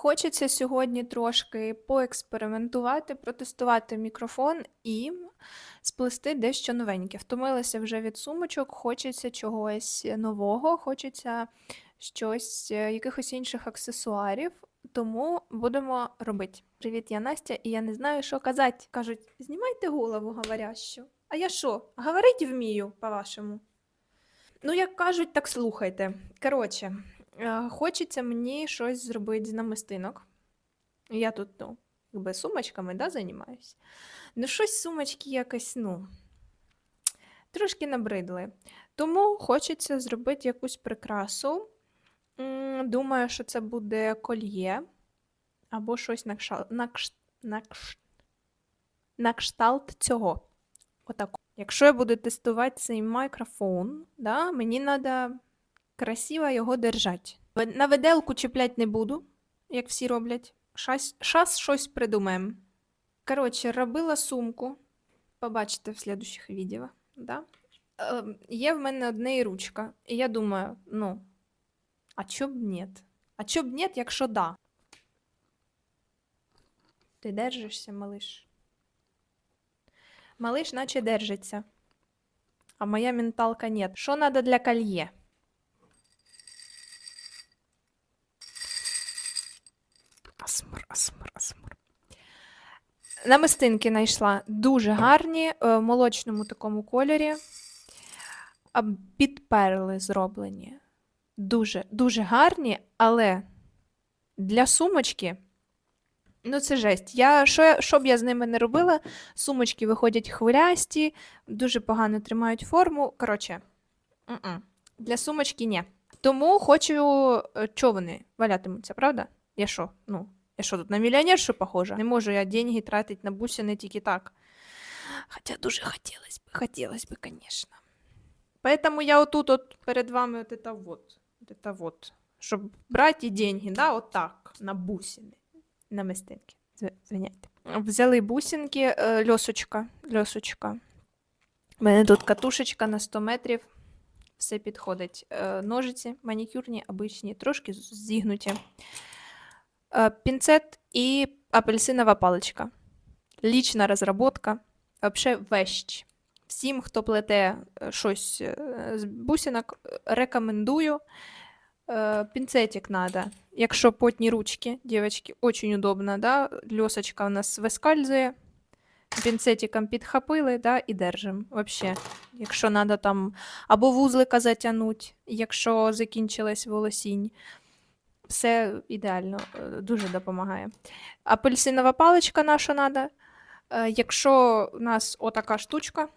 Хочеться сьогодні трошки поекспериментувати, протестувати мікрофон і сплести дещо новеньке. Втомилася вже від сумочок, хочеться чогось нового, хочеться щось, е, якихось інших аксесуарів, тому будемо робити. Привіт, я Настя, і я не знаю, що казати. Кажуть, знімайте голову говорящу. А я що? Говорить вмію, по-вашому. Ну, як кажуть, так слухайте. Коротше, хочеться мені щось зробити з намистинок. Я тут, ну, якби сумочками да, займаюся. Ну, щось сумочки якось, ну, трошки набридли. Тому хочеться зробити якусь прикрасу. Думаю, що це буде кольє або щось на кшталт, на кш- на кш- на кшталт цього. Отак. Якщо я буду тестувати цей мікрофон, да, мені треба красиво його держати. Ве- На виделку чіплять не буду, як всі роблять. Щас, щас щось придумаємо. Коротше, робила сумку. Побачите в слідучих відео. Да? Е, є в мене одне і ручка. І я думаю, ну, а чо б ні? А чо б ні, якщо да? Ти держишся, малиш? Малиш наче держиться. А моя менталка нет. Що надо для кольє? Намистинки знайшла дуже гарні, е, в молочному такому кольорі. Під перли зроблені. Дуже, дуже гарні, але для сумочки. Ну, це жесть. Я, що, що б я з ними не робила, сумочки виходять хвилясті, дуже погано тримають форму. Коротше, для сумочки ні. Тому хочу, е, вони валятимуться, правда? Я що? Ну, я що тут на мільйонершу похожа? Не можу я деньги тратити на бусини тільки так. Хоча дуже хотілося б, хотілося б, звісно. Поэтому я отут от перед вами от это вот, от это вот, щоб брати деньги, да, от так, на бусини, на мистинки. Зв- Звиняйте. Взяли бусинки, е, льосочка, льосочка. У мене тут катушечка на 100 метрів. Все підходить. Е, Ножиці, манікюрні, обичні, трошки з- зігнуті. Е, Пінцет і апельсинова паличка. Лічна розробка. Вообще вещь. Всім, хто плете щось е, з бусинок, е, рекомендую. Пінцетик надо. Якщо потні ручки, дівчатки, очень удобно, да? Льосочка у нас вискальзує. Пінцетиком підхопили, да, і держимо. Вообще, якщо надо там або вузлика затягнуть, якщо закінчилась волосінь. Все ідеально, е, дуже допомагає. Апельсинова паличка наша. Е, Якщо у нас отака штучка,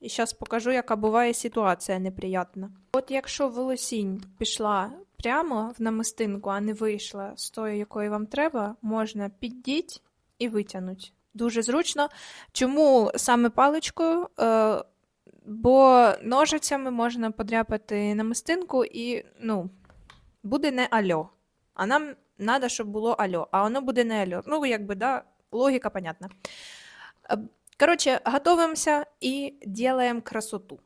і зараз покажу, яка буває ситуація неприятна. От якщо волосінь пішла прямо в намистинку, а не вийшла з тої, якої вам треба, можна піддіть і витягнути. Дуже зручно. Чому саме паличкою? Бо ножицями можна подряпати намистинку і, ну, буде не альо. А нам треба, щоб було альо, а воно буде не альо. Ну, якби, да, логіка понятна. Е, Коротше, готуємося і робимо красоту.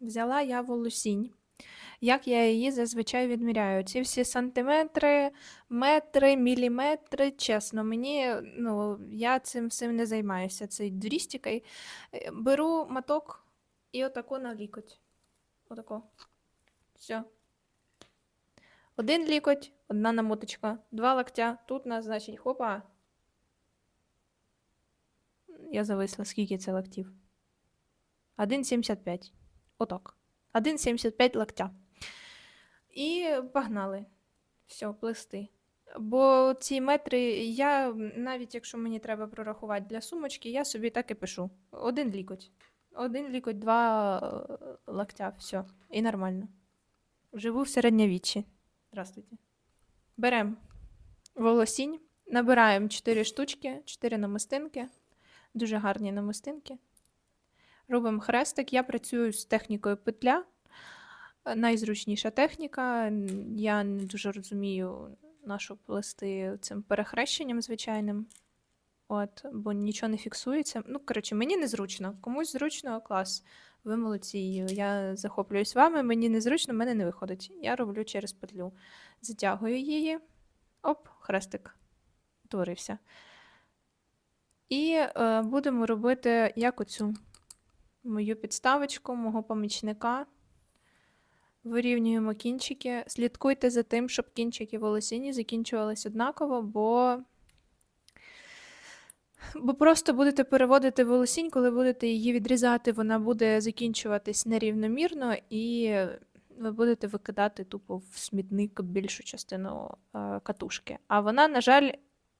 Взяла я волосінь. Як я її зазвичай відміряю? Ці всі сантиметри, метри, міліметри, чесно, мені, ну, я цим всім не займаюся, цією дрістікою. Е, Беру моток і отако на лікоть. Отако. Все. Один лікоть, одна намоточка, два локтя. Тут нас, значить, хопа. Я зависла, скільки це локтів. 1,75. Отак. 1,75 локтя. І погнали. Все, плести. Бо ці метри, я навіть якщо мені треба прорахувати для сумочки, я собі так і пишу. Один лікоть. Один лікоть, два е, локтя, все. І нормально. Живу в середньовіччі. Здравствуйте. Беремо волосінь, набираємо 4 штучки, 4 намистинки. Дуже гарні намистинки. Робимо хрестик. Я працюю з технікою петля. Найзручніша техніка. Я не дуже розумію, на що плести цим перехрещенням звичайним. От, бо нічого не фіксується. Ну, коротше, мені незручно. Комусь зручно, клас. Ви молодці. Я захоплююсь вами, мені незручно, мене не виходить. Я роблю через петлю. Затягую її. Оп, хрестик утворився. І е, будемо робити як оцю мою підставочку, мого помічника. Вирівнюємо кінчики. Слідкуйте за тим, щоб кінчики волосіні закінчувались однаково, бо Бо просто будете переводити волосінь, коли будете її відрізати, вона буде закінчуватись нерівномірно, і ви будете викидати тупо в смітник більшу частину е, катушки. А вона, на жаль,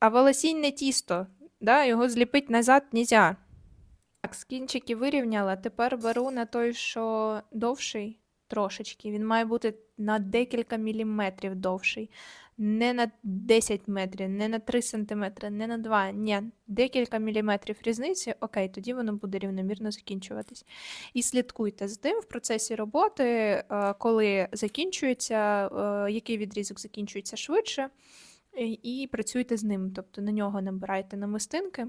а волосінь не тісто, да? його зліпити назад нельзя. Так, з кінчики вирівняла. Тепер беру на той, що довший трошечки. Він має бути на декілька міліметрів довший. Не на 10 метрів, не на 3 сантиметри, не на 2. Ні, декілька міліметрів різниці. Окей, тоді воно буде рівномірно закінчуватись. І слідкуйте з тим в процесі роботи, е, коли закінчується, е, який відрізок закінчується швидше, і- працюйте з ним. Тобто на нього набирайте намистинки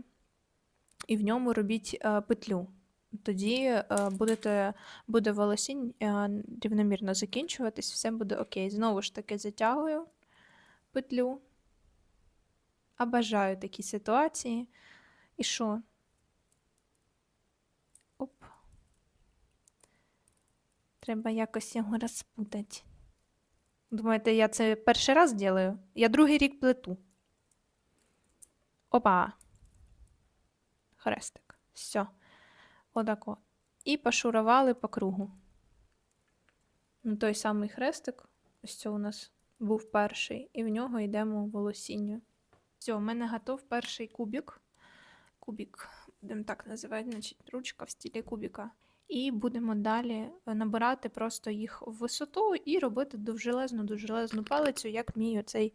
і в ньому робіть е, петлю. Тоді будете, буде волосінь рівномірно закінчуватись, все буде окей. Знову ж таки затягую петлю. А бажаю такі ситуації. І що? Оп. Треба якось його розпутати. Думаєте, я це перший раз ділаю? Я другий рік плету. Опа. Хрестик. Все. Отако. І пошурували по кругу. Ну, той самий хрестик. Ось це у нас був перший, і в нього йдемо волосінню. Все, у мене готов перший кубик. Кубик, будемо так називати, значить, ручка в стилі кубіка. І будемо далі набирати просто їх в висоту і робити довжелезну, довжелезну палицю, як мій оцей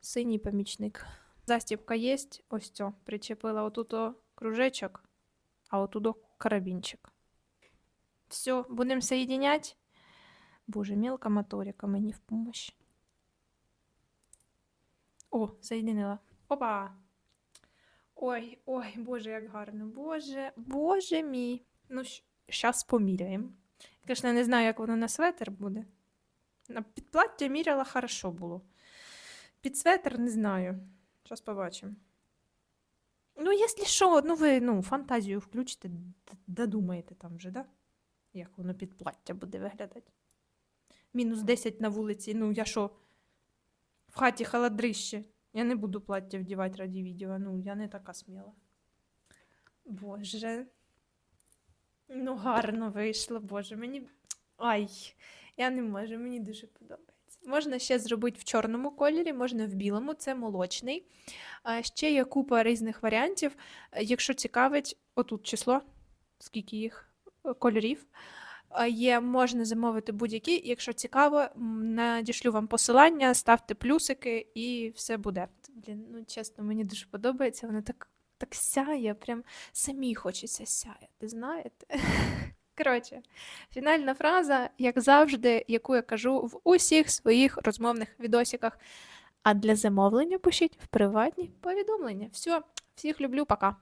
синій помічник. Застібка є, ось цю, причепила отут кружечок, а отут карабінчик. Все, будемо соєдиняти. Боже, мелка моторика мені в помощь. О, соєдинила. Опа! Ой, ой, боже, як гарно. Боже, боже мій. Ну, зараз поміряємо. Звісно, не знаю, як воно на светр буде. На підплаття міряла хорошо було. Під светр не знаю. Зараз побачимо. Ну, якщо що, ну ви ну, фантазію включите, додумаєте там вже, да? Як воно під плаття буде виглядати. Мінус 10 на вулиці, ну я що? В хаті холодрище. Я не буду плаття вдівати раді відео. Ну, я не така сміла. Боже. Ну, гарно вийшло, Боже. Мені. Ай, я не можу, мені дуже подобається. Можна ще зробити в чорному кольорі, можна в білому, це молочний. Ще є купа різних варіантів. Якщо цікавить, отут число, скільки їх е, кольорів. Є, можна замовити будь-які. Якщо цікаво, надішлю вам посилання, ставте плюсики і все буде. Блін, ну чесно, мені дуже подобається. Воно так, так сяє, прям самі хочеться сяяти, знаєте? Коротше, фінальна фраза, як завжди, яку я кажу в усіх своїх розмовних відосиках. А для замовлення пишіть в приватні повідомлення. Все, всіх люблю, пока.